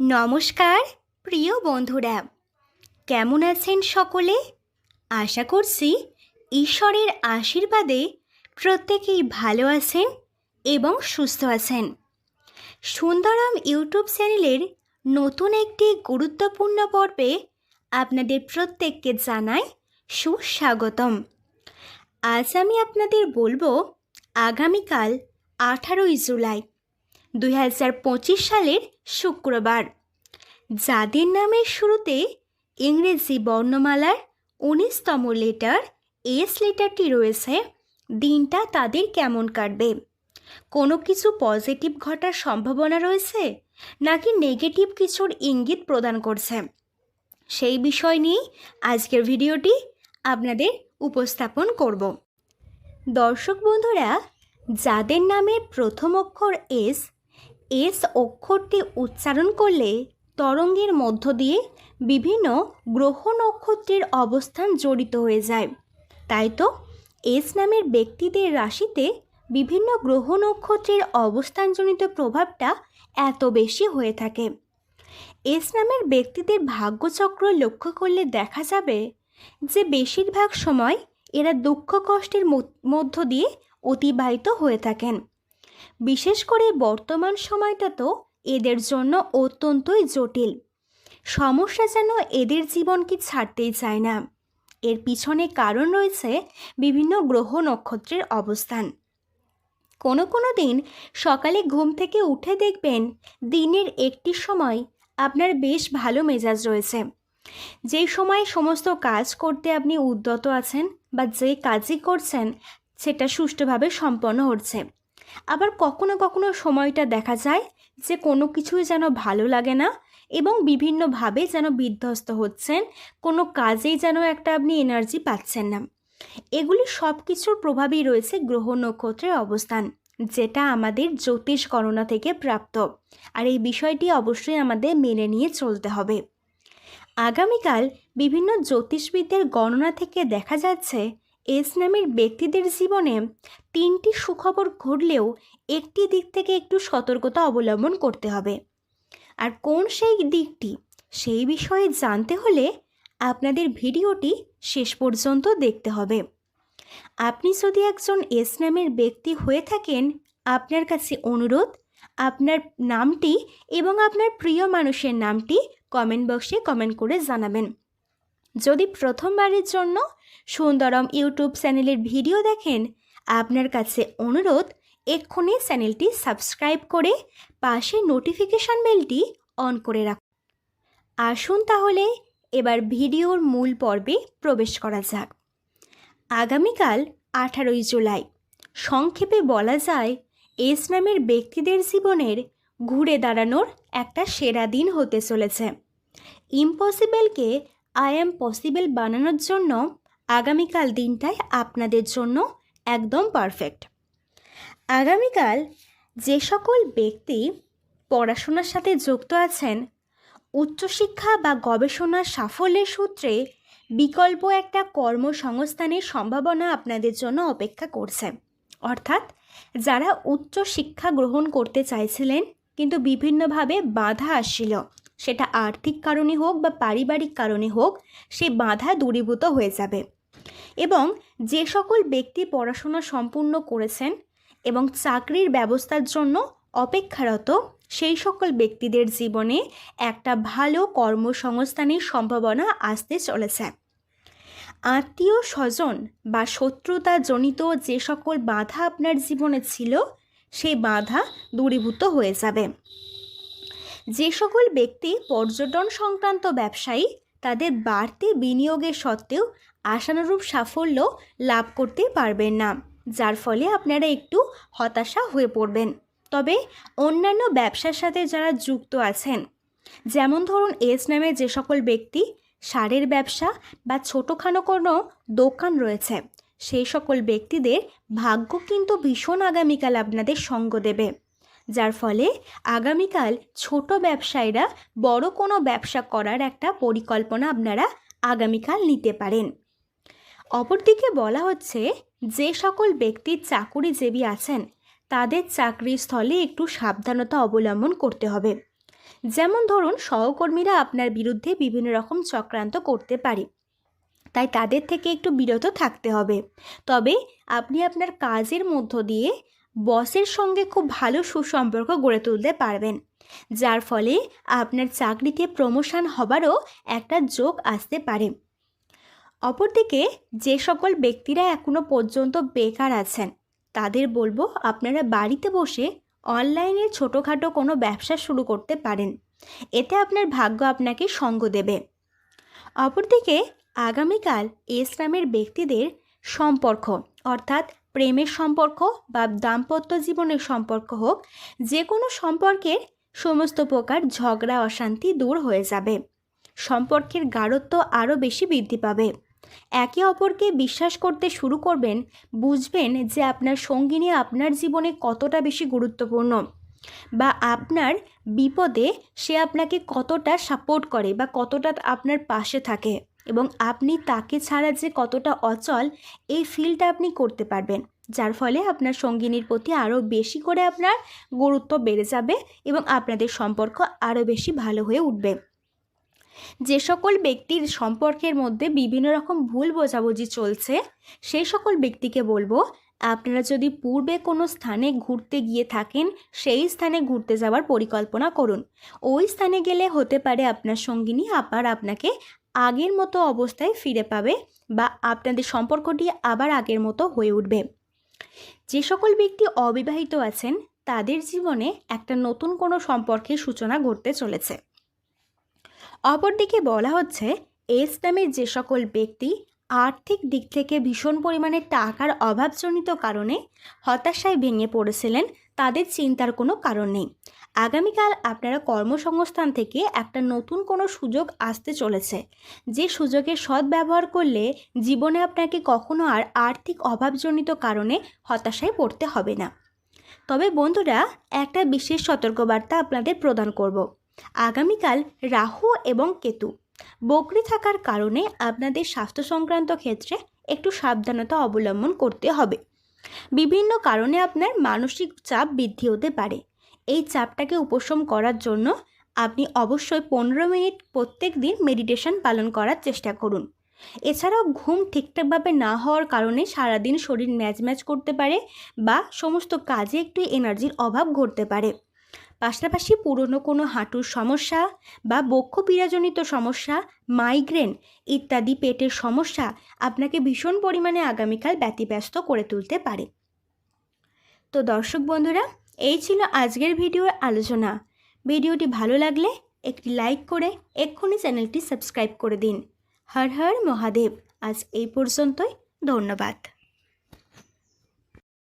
নমস্কার, প্রিয় বন্ধুরা। কেমন আছেন সকলে? আশা করছি ঈশ্বরের আশীর্বাদে প্রত্যেকেই ভালো আছেন এবং সুস্থ আছেন। সুন্দরম ইউটিউব চ্যানেলের নতুন একটি গুরুত্বপূর্ণ পর্বে আপনাদের প্রত্যেককে জানাই সুস্বাগতম। আজ আমি আপনাদের বলব, আগামীকাল আঠারোই জুলাই দুই হাজার পঁচিশ সালের শুক্রবার। যাদের নামের শুরুতে ইংরেজি বর্ণমালার উনিশতম লেটার এস লেটারটি রয়েছে, দিনটা তাদের কেমন কাটবে? কোনো কিছু পজিটিভ ঘটার সম্ভাবনা রয়েছে, নাকি নেগেটিভ কিছুর ইঙ্গিত প্রদান করছে? সেই বিষয় নিয়েই আজকের ভিডিওটি আপনাদের উপস্থাপন করব। দর্শক বন্ধুরা, যাদের নামে প্রথম অক্ষর এস এস অক্ষরটি উচ্চারণ করলে তরঙ্গের মধ্য দিয়ে বিভিন্ন গ্রহ নক্ষত্রের অবস্থান জড়িত হয়ে যায়। তাই তো এস নামের ব্যক্তিদের রাশিতে বিভিন্ন গ্রহ নক্ষত্রের অবস্থানজনিত প্রভাবটা এত বেশি হয়ে থাকে। এস নামের ব্যক্তিদের ভাগ্যচক্র লক্ষ্য করলে দেখা যাবে যে বেশিরভাগ সময় এরা দুঃখ কষ্টের মধ্য- দিয়ে অতিবাহিত হয়ে থাকেন। বিশেষ করে বর্তমান সময়টা তো এদের জন্য অত্যন্তই জটিল। সমস্যা যেন এদের জীবনকে ছাড়তেই চায় না। এর পিছনে কারণ রয়েছে বিভিন্ন গ্রহ নক্ষত্রের অবস্থান। কোনো কোনো দিন সকালে ঘুম থেকে উঠে দেখবেন দিনের একটি সময় আপনার বেশ ভালো মেজাজ রয়েছে। যেই সময় সমস্ত কাজ করতে আপনি উদ্যত আছেন বা যে কাজই করছেন, সেটা সুষ্ঠুভাবে সম্পন্ন হচ্ছে। আবার কখনো কখনো সময়টা দেখা যায় যে কোনো কিছুই যেন ভালো লাগে না এবং বিভিন্নভাবে যেন বিধ্বস্ত হচ্ছেন, কোনো কাজেই যেন একটা আপনি এনার্জি পাচ্ছেন না। এগুলি সব কিছুর প্রভাবই রয়েছে গ্রহ নক্ষত্রের অবস্থান, যেটা আমাদের জ্যোতিষ গণনা থেকে প্রাপ্ত। আর এই বিষয়টি অবশ্যই আমাদের মেনে নিয়ে চলতে হবে। আগামীকাল বিভিন্ন জ্যোতিষবিদদের গণনা থেকে দেখা যাচ্ছে এস নামের ব্যক্তিদের জীবনে তিনটি সুখবর ঘটলেও একটি দিক থেকে একটু সতর্কতা অবলম্বন করতে হবে। আর কোন সেই দিকটি, সেই বিষয়ে জানতে হলে আপনাদের ভিডিওটি শেষ পর্যন্ত দেখতে হবে। আপনি যদি একজন এস নামের ব্যক্তি হয়ে থাকেন, আপনার কাছে অনুরোধ, আপনার নামটি এবং আপনার প্রিয় মানুষের নামটি কমেন্ট বক্সে কমেন্ট করে জানাবেন। যদি প্রথমবারের জন্য সুন্দরম ইউটিউব চ্যানেলের ভিডিও দেখেন, আপনার কাছে অনুরোধ, এক্ষুনি চ্যানেলটি সাবস্ক্রাইব করে পাশে নোটিফিকেশন বেলটি অন করে রাখুন আসুন তাহলে এবার ভিডিওর মূল পর্বে প্রবেশ করা যাক। আগামীকাল আঠারোই জুলাই। সংক্ষেপে বলা যায়, এস নামের ব্যক্তিদের জীবনের ঘুরে দাঁড়ানোর একটা সেরা দিন হতে চলেছে। ইম্পসিবলকে আই অ্যাম পসিবল বানানোর জন্য আগামীকাল দিনটাই আপনাদের জন্য একদম পারফেক্ট আগামীকাল যে সকল ব্যক্তি পড়াশোনার সাথে যুক্ত আছেন, উচ্চশিক্ষা বা গবেষণার সাফল্যের সূত্রে বিকল্প একটা কর্মসংস্থানের সম্ভাবনা আপনাদের জন্য অপেক্ষা করছে। অর্থাৎ যারা উচ্চ শিক্ষা গ্রহণ করতে চাইছিলেন, কিন্তু বিভিন্নভাবে বাধা আসছিল। সেটা আর্থিক কারণে হোক বা পারিবারিক কারণে হোক, সে বাধা দূরীভূত হয়ে যাবে। এবং যে সকল ব্যক্তি পড়াশোনা সম্পূর্ণ করেছেন এবং চাকরির ব্যবস্থার জন্য অপেক্ষারত, সেই সকল ব্যক্তিদের জীবনে একটা ভালো কর্মসংস্থানের সম্ভাবনা আসতে চলেছে। আত্মীয় স্বজন বা শত্রুতাজনিত যে সকল বাধা আপনার জীবনে ছিল সেই বাধা দূরীভূত হয়ে যাবে। যে সকল ব্যক্তি পর্যটন সংক্রান্ত ব্যবসায়ী, তাদের বাড়তি বিনিয়োগের সত্ত্বেও আশানুরূপ সাফল্য লাভ করতে পারবেন না, যার ফলে আপনারা একটু হতাশা হয়ে পড়বেন। তবে অন্যান্য ব্যবসার সাথে যারা যুক্ত আছেন, যেমন ধরুন এস নামে যে সকল ব্যক্তি, সারের ব্যবসা বা ছোটোখানো কোনো দোকান রয়েছে, সেই সকল ব্যক্তিদের ভাগ্য কিন্তু ভীষণ আগামীকাল আপনাদের সঙ্গ দেবে। যার ফলে আগামীকাল ছোট ব্যবসায়ীরা বড় কোনো ব্যবসা করার একটা পরিকল্পনা আপনারা আগামীকাল নিতে পারেন। অপরদিকে বলা হচ্ছে, যে সকল ব্যক্তির চাকুরিজীবী আছেন, তাদের চাকরির স্থলে একটু সাবধানতা অবলম্বন করতে হবে। যেমন ধরুন, সহকর্মীরা আপনার বিরুদ্ধে বিভিন্ন রকম চক্রান্ত করতে পারে। তাই তাদের থেকে একটু বিরত থাকতে হবে। তবে আপনি আপনার কাজের মধ্য দিয়ে বসের সঙ্গে খুব ভালো সুসম্পর্ক গড়ে তুলতে পারবেন, যার ফলে আপনার চাকরিতে প্রমোশন হবারও একটা যোগ আসতে পারে। অপরদিকে, যে সকল ব্যক্তিরা এখনও পর্যন্ত বেকার আছেন, তাদের বলব আপনারা বাড়িতে বসে অনলাইনে ছোটোখাটো কোনো ব্যবসা শুরু করতে পারেন, এতে আপনার ভাগ্য আপনাকে সঙ্গ দেবে। অপরদিকে, আগামীকাল এস নামের ব্যক্তিদের সম্পর্ক, অর্থাৎ প্রেমের সম্পর্ক বা দাম্পত্য জীবনের সম্পর্ক হোক যে কোনো সম্পর্কের সমস্ত প্রকার ঝগড়া, অশান্তি দূর হয়ে যাবে। সম্পর্কের গাঢ়ত্ব আরও বেশি বৃদ্ধি পাবে। একে অপরকে বিশ্বাস করতে শুরু করবেন, বুঝবেন যে আপনার সঙ্গিনী আপনার জীবনে কতটা বেশি গুরুত্বপূর্ণ বা আপনার বিপদে সে আপনাকে কতটা সাপোর্ট করে বা কতটা আপনার পাশে থাকে। এবং আপনি তাকে ছাড়া যে কতটা অচল, এই ফিলটা আপনি করতে পারবেন। যার ফলে আপনার সঙ্গিনীর প্রতি আরও বেশি করে আপনার গুরুত্ব বেড়ে যাবে এবং আপনাদের সম্পর্ক আরও বেশি ভালো হয়ে উঠবে। যে সকল ব্যক্তির সম্পর্কের মধ্যে বিভিন্ন রকম ভুল বোঝাবুঝি চলছে, সেই সকল ব্যক্তিকে বলব, আপনারা যদি পূর্বে কোনো স্থানে ঘুরতে গিয়ে থাকেন, সেই স্থানে ঘুরতে যাওয়ার পরিকল্পনা করুন। ওই স্থানে গেলে হতে পারে আপনার সঙ্গিনী আবার আপনাকে আগের মতো অবস্থায় ফিরে পাবে বা আপনাদের সম্পর্কটি আবার আগের মতো হয়ে উঠবে। যে সকল ব্যক্তি অবিবাহিত আছেন, তাদের জীবনে একটা নতুন কোনো সম্পর্কের সূচনা ঘটতে চলেছে। অপরদিকে বলা হচ্ছে এস নামের যে সকল ব্যক্তি আর্থিক দিক থেকে ভীষণ পরিমাণে টাকার অভাবজনিত কারণে হতাশায় ভেঙে পড়েছিলেন, তাদের চিন্তার কোনো কারণ নেই। আগামীকাল আপনারা কর্মসংস্থান থেকে একটা নতুন কোনো সুযোগ আসতে চলেছে। যে সুযোগের সদ্ব্যবহার করলে জীবনে আপনাকে কখনো আর আর্থিক অভাবজনিত কারণে হতাশায় পড়তে হবে না। তবে বন্ধুরা, একটা বিশেষ সতর্কবার্তা আপনাদের প্রদান করব। আগামীকাল রাহু এবং কেতু বকরি থাকার কারণে আপনাদের স্বাস্থ্য সংক্রান্ত ক্ষেত্রে একটু সাবধানতা অবলম্বন করতে হবে। বিভিন্ন কারণে আপনার মানসিক চাপ বৃদ্ধি হতে পারে। এই চাপটাকে উপশম করার জন্য আপনি অবশ্যই পনেরো মিনিট প্রত্যেক দিন মেডিটেশন পালন করার চেষ্টা করুন। এছাড়াও ঘুম ঠিকঠাকভাবে না হওয়ার কারণে সারাদিন শরীর ম্যাচ ম্যাচ করতে পারে বা সমস্ত কাজে একটু এনার্জির অভাব ঘটতে পারে। পাশাপাশি পুরনো কোনো হাঁটুর সমস্যা বা বক্ষ পীড়াজনিত সমস্যা মাইগ্রেন ইত্যাদি পেটের সমস্যা আপনাকে ভীষণ পরিমাণে আগামীকাল ব্যতিব্যস্ত করে তুলতে পারে। তো দর্শক বন্ধুরা এই ছিল আজকের ভিডিওর আলোচনা। ভিডিওটি ভালো লাগলে একটি লাইক করে এক্ষুনি চ্যানেলটি সাবস্ক্রাইব করে দিন। হর হর মহাদেব। আজ এই পর্যন্তই। ধন্যবাদ।